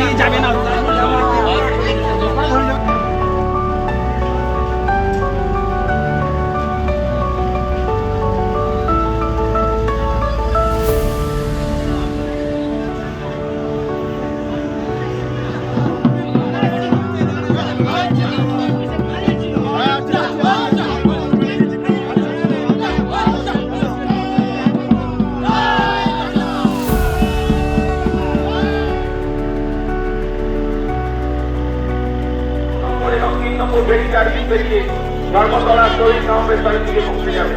নিয়ে যাবে না। নম্বর বেরিয়ে দাঁড়িয়ে বেরিয়ে ধর্মতলা শহীদ নামের বাড়ি থেকে পৌঁছে যাবে।